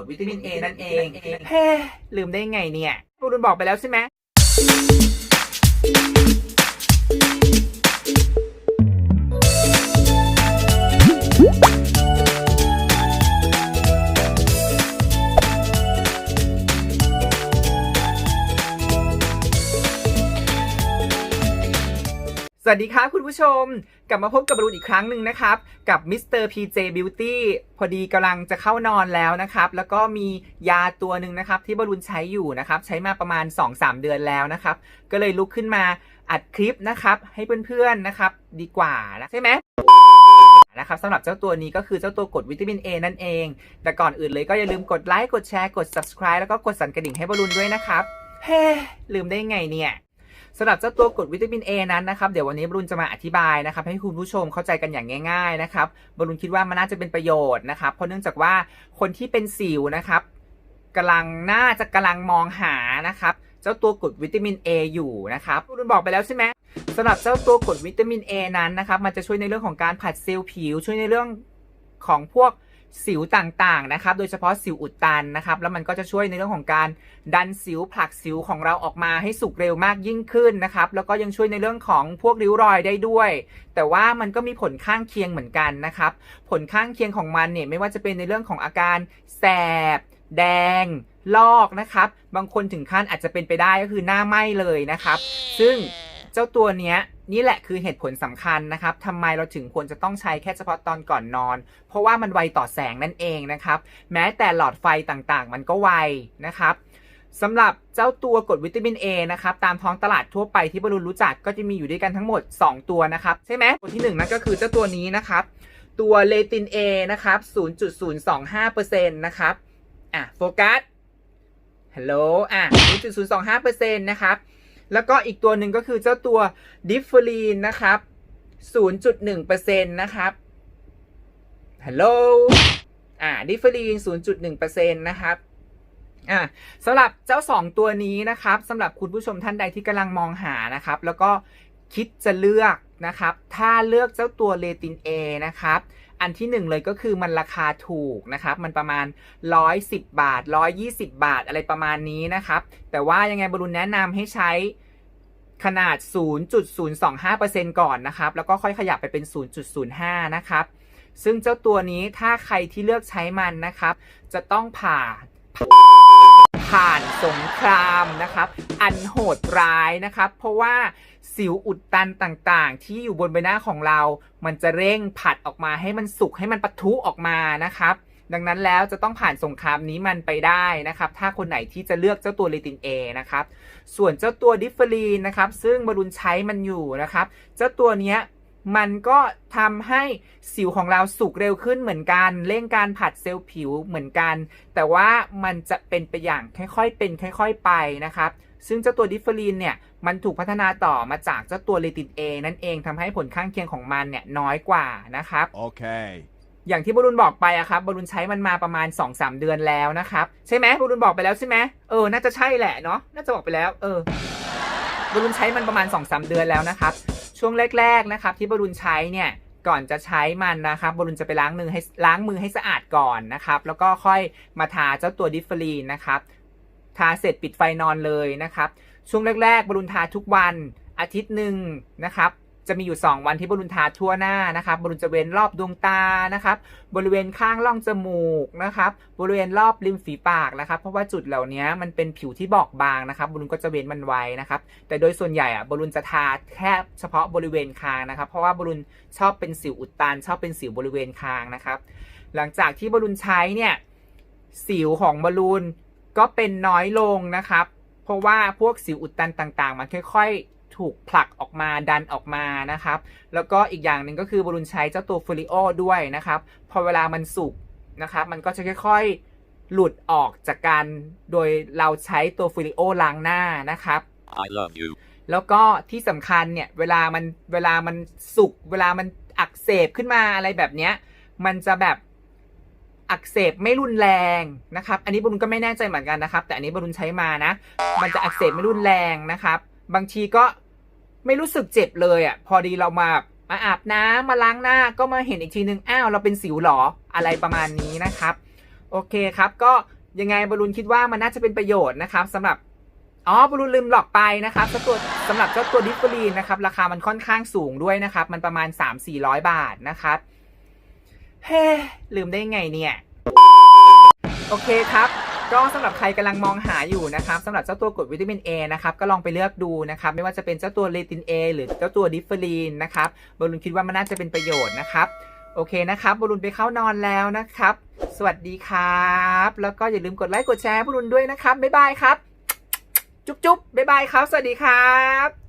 ดวิตามินเอนั่นเองเฮ้ลืมได้ไงเนี่ยบรุนบอกไปแล้วใช่ไหม วัสดีครับคุณผู้ชม กลับมาพบกับบรูนอีกครั้งหนึ่งนะครับ กับมิสเตอร์พีเจบิวตี้พอดีกำลังจะเข้านอนแล้วนะครับ แล้วก็มียาตัวหนึ่งนะครับ ที่บรูนใช้อยู่นะครับ ใช้มาประมาณ 2-3 เดือนแล้วนะครับ ก็เลยลุกขึ้นมาอัดคลิปนะครับ ให้เพื่อนๆนะครับ ดีกว่านะใช่ไหมนะครับสำหรับเจ้าตัวนี้ก็คือเจ้าตัวกดวิตามิน A นั่นเอง แต่ก่อนอื่นเลยก็อย่าลืมกดไลค์กดแชร์กด subscribe แล้วก็กดสั่นกระดิ่งให้บรูนด้วยนะครับเฮ้ลืมได้ไงเนี่ย สำหรับเจ้าตัวกรดวิตามิน A นั้นนะครับเดี๋ยววันนี้บรุนจะมาอธิบายนะครับให้คุณผู้ชมเข้าใจกันอย่างง่ายๆนะครับบรุนคิดว่ามันน่าจะเป็นประโยชน์นะครับเพราะเนื่องจากว่าคนที่เป็นสิวนะครับกำลังน่าจะกำลังมองหานะครับเจ้าตัวกรดวิตามิน A อยู่นะครับบรุนบอกไปแล้วใช่ไหมสำหรับเจ้าตัวกรดวิตามิน A นั้นนะครับมันจะช่วยในเรื่องของการผัดเซลล์ผิว ช่วยในเรื่องของพวก สิวต่างๆนะครับ โดยเฉพาะสิวอุดตันนะครับ แล้วมันก็จะช่วยในเรื่องของการดันสิวผลักสิวของเราออกมาให้สุกเร็วมากยิ่งขึ้นนะครับ แล้วก็ยังช่วยในเรื่องของพวกริ้วรอยได้ด้วย แต่ว่ามันก็มีผลข้างเคียงเหมือนกันนะครับ ผลข้างเคียงของมันเนี่ยไม่ว่าจะเป็นในเรื่องของอาการแสบ แดง ลอกนะครับ บางคนถึงขั้นอาจจะเป็นไปได้ก็คือหน้าไหม้เลยนะครับ ซึ่งเจ้าตัวเนี้ย นี่แหละคือเหตุผลสำคัญนะครับทำไมเราถึงควรจะต้องใช้แค่เฉพาะตอนก่อนนอน เพราะว่ามันไวต่อแสงนั่นเองนะครับ แม้แต่หลอดไฟต่างๆ มันก็ไวนะครับสำหรับเจ้าตัวกรดวิตามิน A นะครับ ตามท้องตลาดทั่วไปที่บรุนรู้จักก็จะมีอยู่ด้วยกันทั้งหมด 2 ตัวนะครับ ใช่ไหมตัวที่1นั่นก็คือเจ้าตัวนี้นะครับ ตัวเลติน A นะครับ 0.025%นะครับ อะ โฟกัส ฮัลโหล อะ 0.025%นะครับ แล้วก็อีกตัวหนึ่งก็คือเจ้าตัวดิฟเฟอรีนนะครับ 0.1%นะครับ ฮัลโหล อ่า ดิฟเฟอรีน 0.1%นะครับอ่าสำหรับเจ้า 2 ตัวนี้นะครับสำหรับคุณผู้ชมท่านใดที่กำลังมองหานะครับ แล้วก็คิดจะเลือกนะครับ ถ้าเลือกเจ้าตัวเลติน A นะครับ อันที่หนึ่งเลยก็คือมันราคาถูกนะครับ มันประมาณ 110 บาท 120 บาทอะไรประมาณนี้นะครับ แต่ว่ายังไงบรุนแนะนำให้ใช้ขนาด 0.025%ก่อนนะครับ แล้วก็ค่อยขยับไปเป็น 0.05 นะครับ ซึ่งเจ้าตัวนี้ถ้าใครที่เลือกใช้มันนะครับ จะต้องผ่า สงครามนะครับ อันโหดร้ายนะครับ เพราะว่าสิวอุดตันต่างๆ ที่อยู่บนใบหน้าของเรา มันจะเร่งผัดออกมาให้มันสุกให้มันปะทุออกมานะครับ ดังนั้นแล้วจะต้องผ่านสงครามนี้มันไปได้นะครับ ถ้าคนไหนที่จะเลือกเจ้าตัวเลติน A นะครับ ส่วนเจ้าตัวดิฟเฟอรีนนะครับ ซึ่งบรุนใช้มันอยู่นะครับ เจ้าตัวเนี้ย มันก็ทำให้สิวของเราสุกเร็วขึ้นเหมือนกัน เร่งการผัดเซลล์ผิวเหมือนกัน แต่ว่ามันจะเป็นไปอย่างค่อยๆ เป็น ค่อย ๆ ไปนะครับ ซึ่งเจ้าตัวดิฟเฟอรีนเนี่ย มันถูกพัฒนาต่อมาจากเจ้าตัวเลติน A นั่นเองทำให้ผลข้างเคียงของมันเนี่ยน้อยกว่านะครับ Okay. อย่างที่บรุนบอกไปอะครับบรุนใช้มันมาประมาณ 2-3 เดือนแล้วนะครับ ใช่ไหมบรุนบอกไปแล้วใช่ไหมเออ น่าจะใช่แหละเนาะ น่าจะบอกไปแล้ว เออบรุนใช้มันประมาณ 2-3 เดือนแล้วนะครับ ช่วงแรกๆนะครับที่บรุนใช้เนี่ยก่อนจะใช้มันนะครับบรุนจะไปล้างมือให้ล้างมือให้สะอาดก่อนนะครับ แล้วก็ค่อยมาทาเจ้าตัวดิฟเฟอรีนนะครับทาเสร็จปิดไฟนอนเลยนะครับ ช่วงแรกๆบรุนทาทุกวันอาทิตย์หนึ่งนะครับ จะมีอยู่ 2 วันที่บรุนทาทั่วหน้านะครับบรุนจะเว้นรอบดวงตานะครับ บริเวณข้างร่องจมูกนะครับ บริเวณรอบริมฝีปากนะครับ เพราะว่าจุดเหล่านี้มันเป็นผิวที่บอบบางนะครับบรุนก็จะเว้นมันไว้นะครับ แต่โดยส่วนใหญ่อะบรุนจะทาแค่เฉพาะบริเวณคางนะครับ เพราะว่าบรุนชอบเป็นสิวอุดตัน ชอบเป็นสิวบริเวณคางนะครับ หลังจากที่บรุนใช้เนี่ยสิวของบอลลูนก็เป็นน้อยลงนะครับ เพราะว่าพวกสิวอุดตันต่างๆ มันค่อยๆ ถูกผลักออกมาดันออกมานะครับ แล้วก็อีกอย่างหนึ่งก็คือบอลลูนใช้เจ้าตัวฟูริโอด้วยนะครับ พอเวลามันสุกนะครับ มันก็จะค่อยๆ หลุดออกจากกันโดยเราใช้ตัวฟูริโอล้างหน้านะครับ I love you. แล้วก็ที่สำคัญเนี่ย เวลามันเวลามันสุกเวลามันอักเสบขึ้นมาอะไรแบบเนี้ย มันจะแบบอักเสบไม่รุนแรงนะครับ อันนี้บรุนก็ไม่แน่ใจเหมือนกันนะครับ แต่อันนี้บรุนใช้มานะ มันจะอักเสบไม่รุนแรงนะครับ บางทีก็ ไม่รู้สึกเจ็บเลยอะ พอดีเรามามาอาบน้ำมาล้างหน้าก็มาเห็นอีกทีนึงอ้าวเราเป็นสิวหรออะไรประมาณนี้นะครับ โอเคครับก็ยังไงบอลลูนคิดว่ามันน่าจะเป็นประโยชน์นะครับสำหรับอ๋อบอลลูนลืมหลอกไปนะครับสตัวสำหรับเจ้าตัวดิฟเฟอรีนนะครับราคามันค่อนข้างสูงด้วยนะครับ มันประมาณ 3-400 บาทนะครับเฮ้ลืมได้ไงเนี่ย โอเคครับ ก็สำหรับใครกำลังมองหาอยู่นะครับสำหรับเจ้าตัวกรดวิตามิน A นะครับก็ลองไปเลือกดูนะครับไม่ว่าจะเป็นเจ้าตัวเลติน A หรือเจ้าตัวดิฟเฟอรีนนะครับบอลลูนคิดว่ามันน่าจะเป็นประโยชน์นะครับโอเคนะครับบอลลูนไปเข้านอนแล้วนะครับ สวัสดีครับ แล้วก็อย่าลืมกดไลค์กดแชร์บอลลูนด้วยนะครับบ๊ายบายครับ จุ๊บจุ๊บบ๊ายบายครับ สวัสดีครับ